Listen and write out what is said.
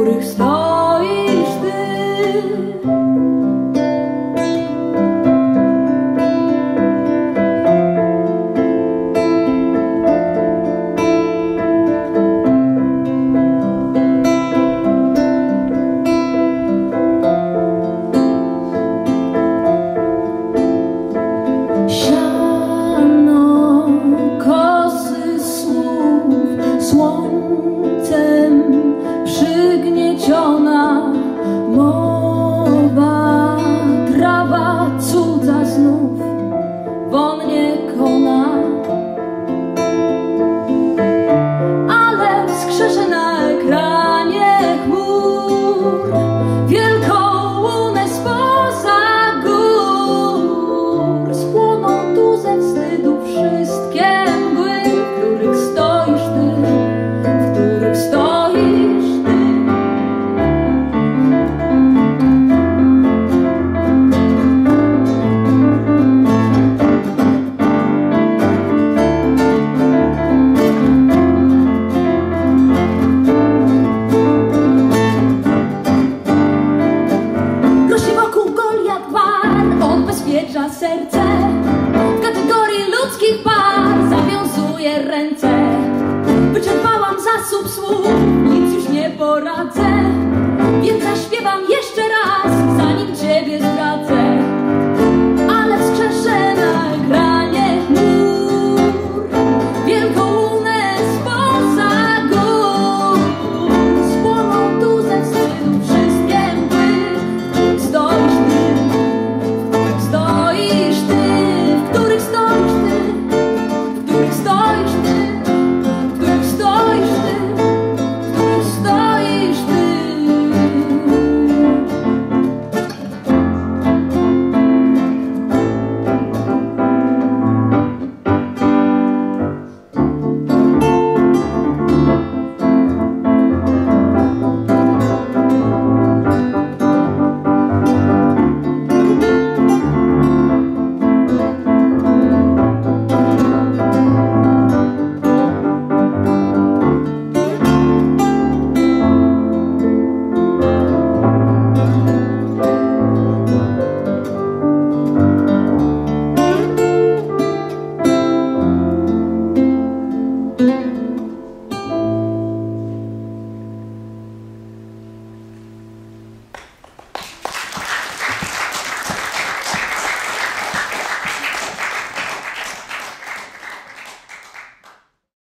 których stoisz ty. serce. W kategorii ludzkich par zawiązuję ręce. Wyczerpałam zasób słów, nic już nie poradzę.